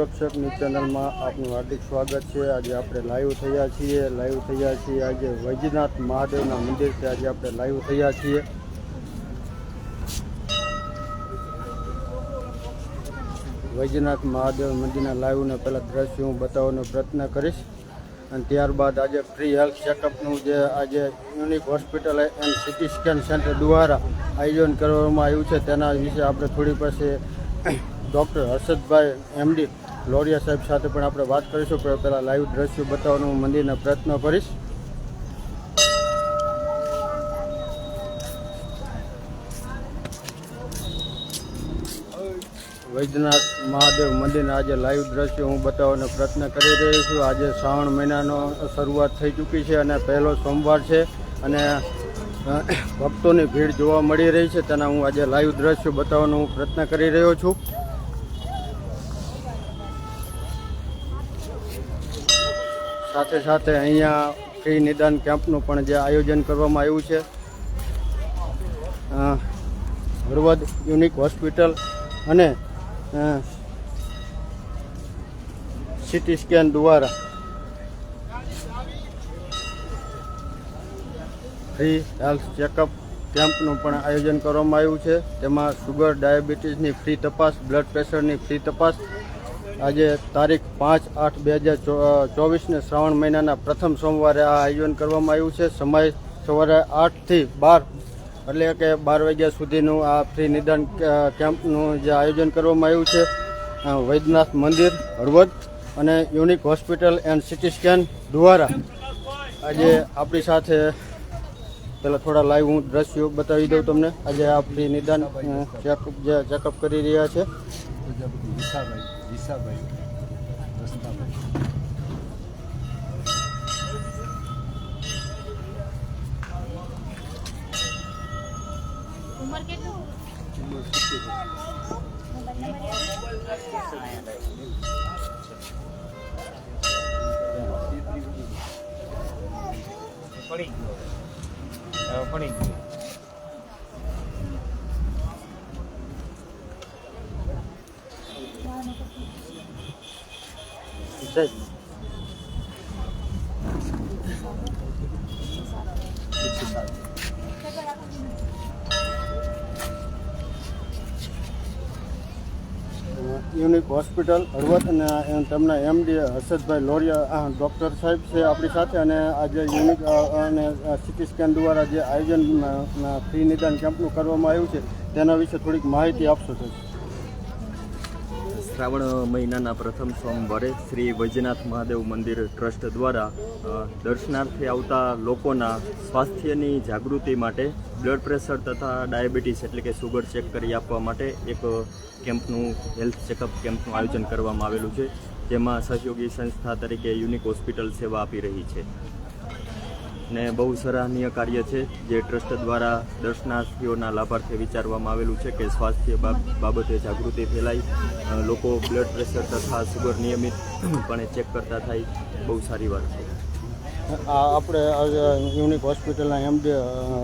ગૌરક્ષકની ચેનલમાં આપનું હાર્દિક સ્વાગત છે. આજે આપણે લાઈવ થયા છીએ. લાઈવ થયા છીએ આજે વૈજનાથ મહાદેવના મંદિરથી આજે આપણે લાઈવ થયા છીએ. વૈજનાથ મહાદેવ મંદિરના લાઈવને પહેલાં દ્રશ્ય હું બતાવવાનો પ્રયત્ન કરીશ. અને ત્યારબાદ આજે ફ્રી હેલ્થ ચેકઅપનું જે આજે unique hospital and CT scan center દ્વારા આયોજન કરવામાં આવ્યું છે. તેના વિશે આપણે થોડી પાસે ડૉક્ટર હર્ષદભાઈ એમડી લોરિયા સાહેબ સાથે પણ આપણે વાત કરીશું. પહેલાં લાઈવ દ્રશ્યો બતાવવાનો હું મંદિરના પ્રયત્ન કરીશ. વૈદ્યનાથ મહાદેવ મંદિરના આજે લાઈવ દ્રશ્યો હું બતાવવાનો પ્રયત્ન કરી રહ્યો છું. આજે શ્રાવણ મહિનાનો શરૂઆત થઈ ચૂકી છે અને પહેલો સોમવાર છે અને ભક્તોની ભીડ જોવા મળી રહી છે. તેના હું આજે લાઈવ દ્રશ્યો બતાવવાનો હું પ્રયત્ન કરી રહ્યો છું. સાથે સાથે અહીંયા ફ્રી નિદાન કેમ્પનું પણ જે આયોજન કરવામાં આવ્યું છે. હળવદ યુનિક હોસ્પિટલ અને સિટી સ્કેન દ્વારા ફ્રી હેલ્થ ચેકઅપ કેમ્પનું પણ આયોજન કરવામાં આવ્યું છે. તેમાં સુગર ડાયાબિટીસની ફ્રી તપાસ, બ્લડ પ્રેશરની ફ્રી તપાસ આજે તારીખ પાંચ આઠ બે હજાર ચોવીસને શ્રાવણ મહિનાના પ્રથમ સોમવારે આ આયોજન કરવામાં આવ્યું છે. સમય સવારે આઠથી બાર, એટલે કે બાર વાગ્યા સુધીનું આ ફ્રી નિદાન કેમ્પનું જે આયોજન કરવામાં આવ્યું છે. વૈદ્યનાથ મંદિર, હળવદ અને unique hospital and CT scan દ્વારા આજે આપણી સાથે, પહેલાં થોડા લાઈવ હું દ્રશ્યો બતાવી દઉં તમને. આજે આ ફ્રી નિદાન ચેકઅપ, જે ચેકઅપ કરી રહ્યા છે. વિસાભાઈ રસ્તાભાઈ. ઉંમર કેટલું? પડી ગયો. પડી ગયો. યુનિક હોસ્પિટલ હળવદ અને તેમના એમડી હર્ષદભાઈ લોરિયા ડૉક્ટર સાહેબ છે આપણી સાથે અને આજે યુનિક અને સિટી સ્કેન દ્વારા જે આયોજન ફ્રી નિદાન કેમ્પનું કરવામાં આવ્યું છે, તેના વિશે થોડીક માહિતી આપશો સાહેબ? શ્રાવણ મહિનાના પ્રથમ સોમવારે શ્રી વૈજનાથ મહાદેવ મંદિર ટ્રસ્ટ દ્વારા દર્શનાર્થે આવતા લોકોના સ્વાસ્થ્યની જાગૃતિ માટે બ્લડ પ્રેશર તથા ડાયાબિટીસ એટલે કે સુગર ચેક કરી આપવા માટે એક કેમ્પનું, હેલ્થ ચેકઅપ કેમ્પનું આયોજન કરવામાં આવેલું છે, જેમાં સહયોગી સંસ્થા તરીકે યુનિક હોસ્પિટલ સેવા આપી રહી છે. ને બહુ સરાહનીય કાર્ય છે જે ટ્રસ્ટ દ્વારા દર્શનાર્થીઓના લાભાર્થે વિચારવામાં આવેલું છે કે સ્વાસ્થ્ય બાબ- બાબતે જાગૃતિ ફેલાય. લોકો બ્લડ પ્રેશર તથા સુગર નિયમિતપણે ચેક કરતા થાય. બહુ સારી વાત છે. આ આપણે આજે યુનિક હોસ્પિટલના એમડી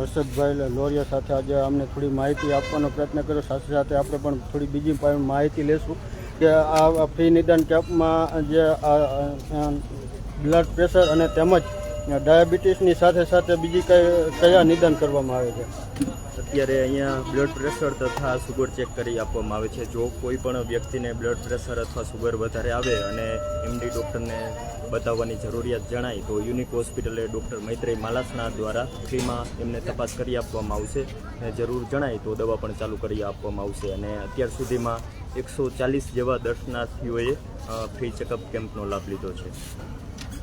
હર્ષદભાઈ લોરિયા સાથે આજે અમને થોડી માહિતી આપવાનો પ્રયત્ન કર્યો. સાથે સાથે આપણે પણ થોડી બીજી પણ માહિતી લેશું કે આ ફ્રી નિદાન કેમ્પમાં જે બ્લડ પ્રેશર અને તેમજ ડાયાબિટીસની સાથે સાથે બીજી કયા નિદાન કરવામાં આવે છે? અત્યારે અહીંયા બ્લડ પ્રેશર તથા સુગર ચેક કરી આપવામાં આવે છે. જો કોઈ પણ વ્યક્તિને બ્લડ પ્રેશર અથવા સુગર વધારે આવે અને એમડી ડૉક્ટરને બતાવવાની જરૂરિયાત જણાય, તો યુનિક હોસ્પિટલે ડૉક્ટર મૈત્રી માલાસના દ્વારા ફ્રીમાં એમને તપાસ કરી આપવામાં આવશે અને જરૂર જણાય તો દવા પણ ચાલુ કરી આપવામાં આવશે. અને અત્યાર સુધીમાં એકસો ચાલીસ જેવા દર્શનાર્થીઓએ ફ્રી ચેકઅપ કેમ્પનો લાભ લીધો છે.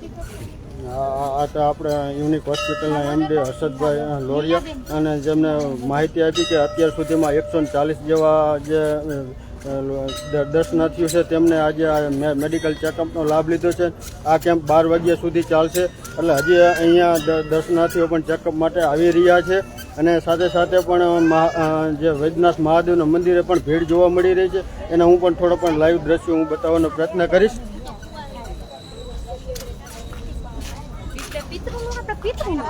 આ તો આપણે યુનિક હોસ્પિટલના એમડી હર્ષદભાઈ લોરિયા અને જેમને માહિતી આપી કે અત્યાર સુધીમાં એકસો ચાલીસ જેવા જે દર્શનાર્થીઓ છે, તેમને આજે આ મેડિકલ ચેકઅપનો લાભ લીધો છે. આ કેમ્પ બાર વાગ્યા સુધી ચાલશે. એટલે હજી અહીંયા દર્શનાર્થીઓ પણ ચેકઅપ માટે આવી રહ્યા છે. અને સાથે સાથે પણ જે વૈદ્યનાથ મહાદેવના મંદિરે પણ ભીડ જોવા મળી રહી છે. એને હું પણ થોડો પણ લાઈવ દ્રશ્યો હું બતાવવાનો પ્રયત્ન કરીશ. Pítenlo.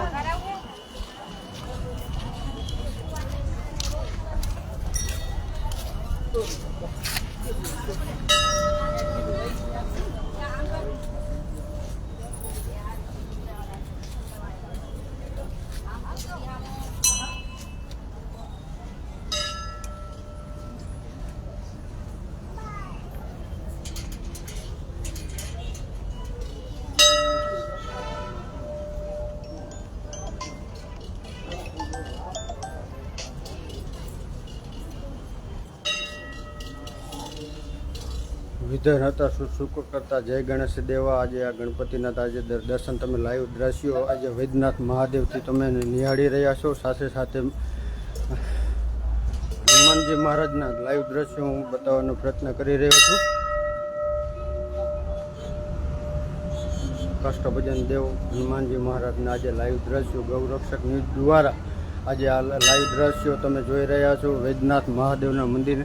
વિધર હતા સુખ કરતા જય ગણેશ દેવા. આજે આ ગણપતિના આજે દર્શન તમે લાઈવ દ્રશ્યો. આજે વૈદ્યનાથ મહાદેવથી તમે નિહાળી રહ્યા છો. સાથે સાથે હનુમાનજી મહારાજના લાઈવ દ્રશ્યો હું બતાવવાનો પ્રયત્ન કરી રહ્યો છું. કષ્ટભજન દેવ હનુમાનજી મહારાજના આજે લાઈવ દ્રશ્યો. ગૌરક્ષક ન્યૂઝ દ્વારા આજે આ લાઈવ દ્રશ્યો તમે જોઈ રહ્યા છો. વૈદ્યનાથ મહાદેવના મંદિર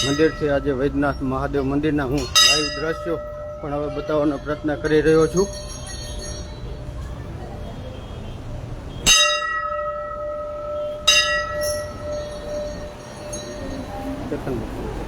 મંદિરથી આજે વૈદ્યનાથ મહાદેવ મંદિરના હું લાઈવ દ્રશ્યો પણ હવે બતાવવાનો પ્રયત્ન કરી રહ્યો છું કેતનભાઈ.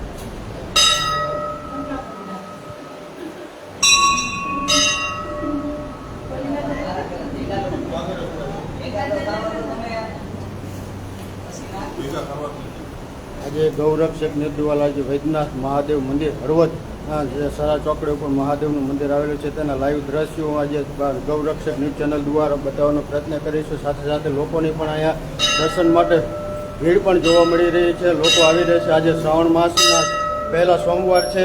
આજે ગૌરક્ષક નિર્દુવાલાજી વૈદ્યનાથ મહાદેવ મંદિર હળવદ સરા ચોકડી ઉપર મહાદેવનું મંદિર આવેલું છે, તેના લાઈવ દ્રશ્યો આજે બા- ગૌરક્ષક ન્યૂઝ ચેનલ દ્વારા બતાવવાનો પ્રયત્ન કરીશું સાથે સાથે લોકોની પણ અહીંયા દર્શન માટે ભીડ પણ જોવા મળી રહી છે. લોકો આવી રહ્યા છે. આજે શ્રાવણ માસના પહેલા સોમવાર છે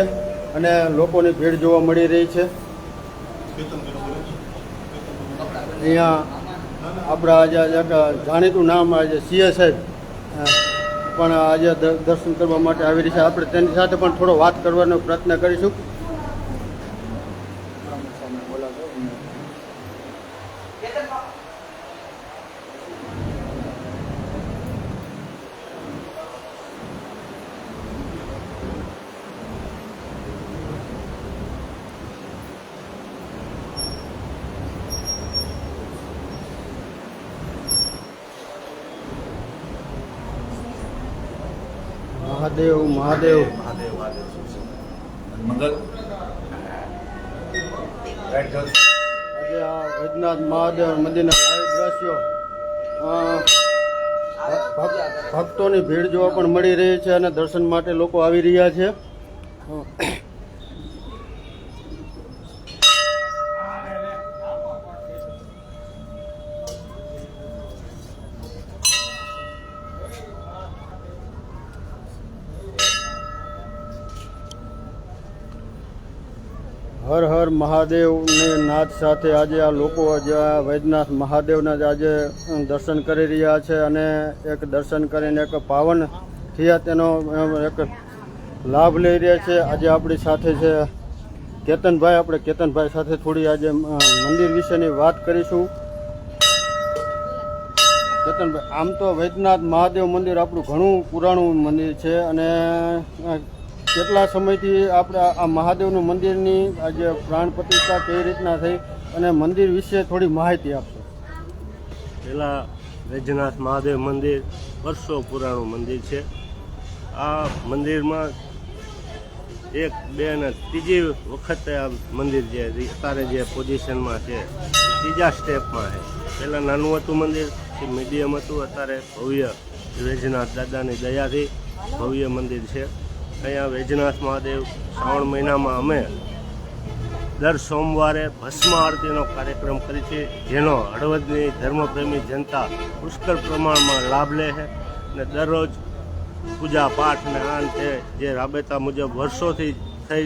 અને લોકોની ભીડ જોવા મળી રહી છે. અહીંયા આપણા આજે જાણીતું નામ આજે સીએ સાહેબ. પણ આજે દર્શન કરવા માટે આવી રહી છે. આપણે તેની સાથે પણ થોડો વાત કરવાનો પ્રયત્ન કરીશું. મહાદેવ મહાદેવ. મહાદેવ મંગલ આજે આ વૈદ્યનાથ મહાદેવ મંદિરના લાઈવ દ્રશ્યો. ભક્ત- ભક્તોની ભીડ જોવા પણ મળી રહી છે અને દર્શન માટે લોકો આવી રહ્યા છે. હર હર મહાદેવને નાદ સાથે આજે આ લોકો આજે વૈદ્યનાથ મહાદેવના આજે દર્શન કરી રહ્યા છે અને એક દર્શન કરીને એક પાવન થયા તેનો એક લાભ લઈ રહ્યા છે. આજે આપણી સાથે છે કેતનભાઈ. આપણે કેતનભાઈ સાથે થોડી આજે મંદિર વિશેની વાત કરીશું. કેતનભાઈ, આમ તો વૈદ્યનાથ મહાદેવ મંદિર આપણું ઘણું પુરાણું મંદિર છે અને કેટલા સમયથી આપણે આ- મહાદેવનું મંદિરની આજે પ્રાણ પ્રતિષ્ઠા કઈ રીતના થઈ અને મંદિર વિશે થોડી માહિતી આપશો. પહેલાં વૈજનાથ મહાદેવ મંદિર વર્ષો પુરાણું મંદિર છે. આ મંદિરમાં એક, બે ને ત્રીજી વખતે આ મંદિર જે અત્યારે જે પોઝિશનમાં છે, ત્રીજા સ્ટેપમાં છે. પહેલાં નાનું હતું મંદિર મીડિયમ હતું, અત્યારે ભવ્ય વૈજનાથ દાદાની દયાથી ભવ્ય મંદિર છે. અહીંયા વૈજનાથ મહાદેવ શ્રાવણ મહિનામાં અમે દર સોમવારે ભસ્મ આરતીનો કાર્યક્રમ કરી છે, જેનો હળવદની ધર્મપ્રેમી જનતા પુષ્કળ પ્રમાણમાં લાભ લે છે અને દરરોજ પૂજા પાઠ ને આન છે જે રાબેતા મુજબ વર્ષોથી થઈ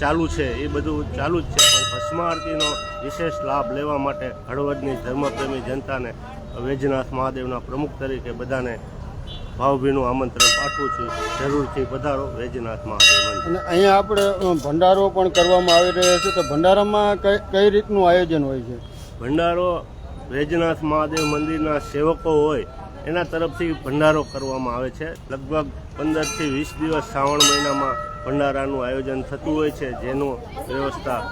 ચાલુ છે, એ બધું ચાલુ જ છે. પણ ભસ્મ આરતીનો વિશેષ લાભ લેવા માટે હળવદની ધર્મપ્રેમી જનતાને વૈજનાથ મહાદેવના પ્રમુખ તરીકે બધાને ભાવભીનું આમંત્રણ પાઠવું છું. જરૂરથી પધારો વૈજનાથ મહાદેવ અને અહીંયા આપણે ભંડારો પણ કરવામાં આવી રહ્યો છે. તો ભંડારામાં કઈ કઈ રીતનું આયોજન હોય છે? ભંડારો વૈજનાથ મહાદેવ મંદિરના સેવકો હોય એના તરફથી ભંડારો કરવામાં આવે છે. લગભગ પંદરથી વીસ દિવસ શ્રાવણ મહિનામાં ભંડારાનું આયોજન થતું હોય છે જેનું વ્યવસ્થા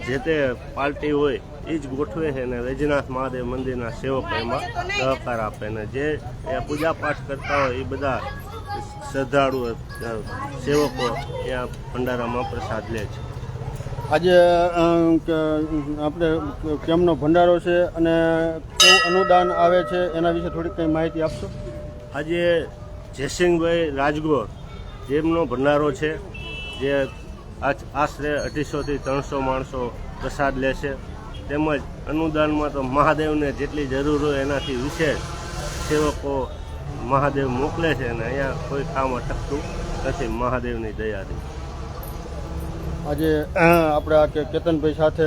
જે તે પાર્ટી હોય એ જ ગોઠવે છે અને વૈજનાથ મહાદેવ મંદિરના સેવકો એમાં સહકાર આપે ને જે એ પૂજા પાઠ કરતા હોય એ બધા શ્રદ્ધાળુ અ, સેવકો ત્યાં ભંડારામાં પ્રસાદ લે છે. આજે આપણે કેમનો ભંડારો છે અને કેવું અનુદાન આવે છે એના વિશે થોડીક કંઈ માહિતી આપશો? આજે જયસિંહભાઈ રાજગોર જેમનો ભંડારો છે જે આશરે અઢીસોથી ત્રણસો માણસો પ્રસાદ લે છે તેમજ અનુદાનમાં તો મહાદેવને જેટલી જરૂર હોય એનાથી વિશેષ સેવકો મહાદેવ મોકલે છે અને અહીંયા કોઈ કામ અટકતું નથી મહાદેવની દયાથી. આજે આપણે આ કેતનભાઈ સાથે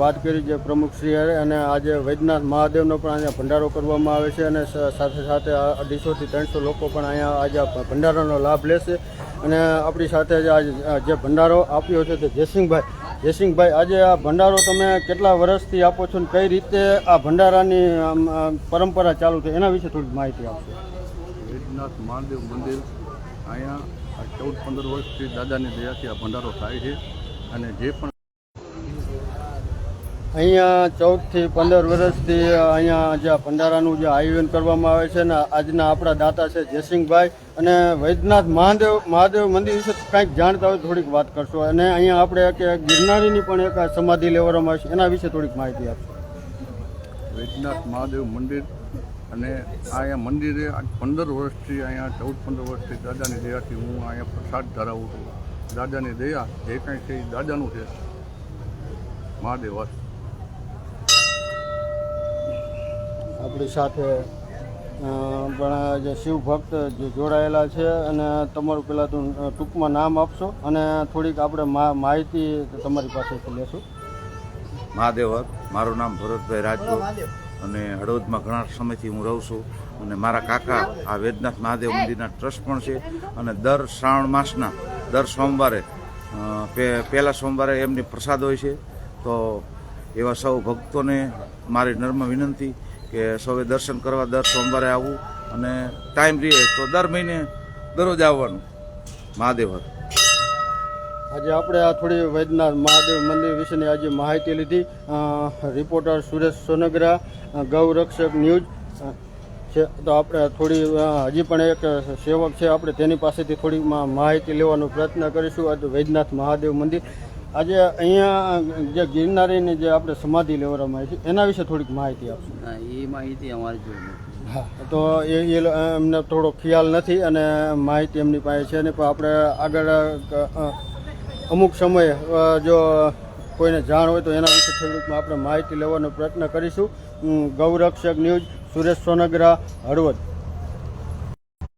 વાત કરી જે પ્રમુખ શ્રી અને આજે વૈદ્યનાથ મહાદેવનો પણ અહીંયા ભંડારો કરવામાં આવે છે અને સાથે સાથે અઢીસોથી ત્રણસો લોકો પણ અહીંયા આજે ભંડારાનો લાભ લેશે. અને આપણી સાથે જે આજે જે ભંડારો આપ્યો છે તે જયસિંહભાઈ. જયસિંહભાઈ, આજે આ ભંડારો તમે કેટલા વર્ષથી આપો છો અને કઈ રીતે આ ભંડારાની પરંપરા ચાલુ છે એના વિશે થોડીક માહિતી આપશો વેદનાથ મહાદેવ મંદિર, અહીંયા ચૌદ પંદર વર્ષથી દાદાની દયાથી આ ભંડારો થાય છે. અને જે પણ અહીંયા ચૌદથી પંદર વર્ષથી અહીંયા જે ભંડારાનું જે આયોજન કરવામાં આવે છે ને આજના આપણા દાતા છે જયસિંહભાઈ અને વૈદ્યનાથ મહાદેવ મહાદેવ મંદિર વિશે કંઈક જાણતા હોય થોડીક વાત કરશો. અને અહીંયા આપણે કે ગિરનારીની પણ એક સમાધિ લેવામાં આવે છે. એના વિશે થોડીક માહિતી આપશો. વૈદ્યનાથ મહાદેવ મંદિર અને અહીંયા મંદિરે પંદર વર્ષથી અહીંયા ચૌદ પંદર વર્ષથી દાદાની દયાથી હું અહીંયા પ્રસાદ ધરાવું છું. દાદાની દયા જે કાંઈ છે એ દાદાનું છે. મહાદેવ આપણી સાથે પણ જે શિવ ભક્ત જે જોડાયેલા છે અને તમારું પહેલાં તો ટૂંકમાં નામ આપશો અને થોડીક આપણે મા- માહિતી તમારી પાસેથી લેશું. મહાદેવ મારું નામ ભરતભાઈ રાજપૂત અને હળવદમાં ઘણા સમયથી હું રહું છું અને મારા કાકા આ વેદનાથ મહાદેવ મંદિરના ટ્રસ્ટ પણ છે અને દર શ્રાવણ માસના દર સોમવારે પહેલા સોમવારે એમની પ્રસાદ હોય છે. તો એવા સૌ ભક્તોને મારી નર્મ વિનંતી કે સૌએ દર્શન કરવા દર સોમવારે આવવું અને ટાઈમ રહે તો દર મહિને દરરોજ આવવાનું. મહાદેવ આજે આપણે આ થોડી વૈદ્યનાથ મહાદેવ મંદિર વિશેની આજે માહિતી લીધી. રિપોર્ટર સુરેશ સોનગરા ગૌરક્ષક ન્યૂઝ છે. તો આપણે થોડી હજી પણ એક સેવક છે. આપણે તેની પાસેથી થોડી માહિતી લેવાનો પ્રયત્ન કરીશું. આજે વૈદ્યનાથ મહાદેવ મંદિર. આજે અહીંયા જે ગિરનારીની જે આપણે સમાધિ લેવામાં આવી છે એના વિશે થોડીક માહિતી આપશો? ના એ માહિતી અમારી જોઈએ હા તો એ એમને થોડો ખ્યાલ નથી અને માહિતી એમની પાસે છે નહીં પણ આપણે આગળ અમુક સમયે જો કોઈને જાણ હોય તો એના વિશે થોડીકમાં આપણે માહિતી લેવાનો પ્રયત્ન કરીશું. ગૌરક્ષક ન્યૂઝ સુરેશ સોનગરા હળવદ.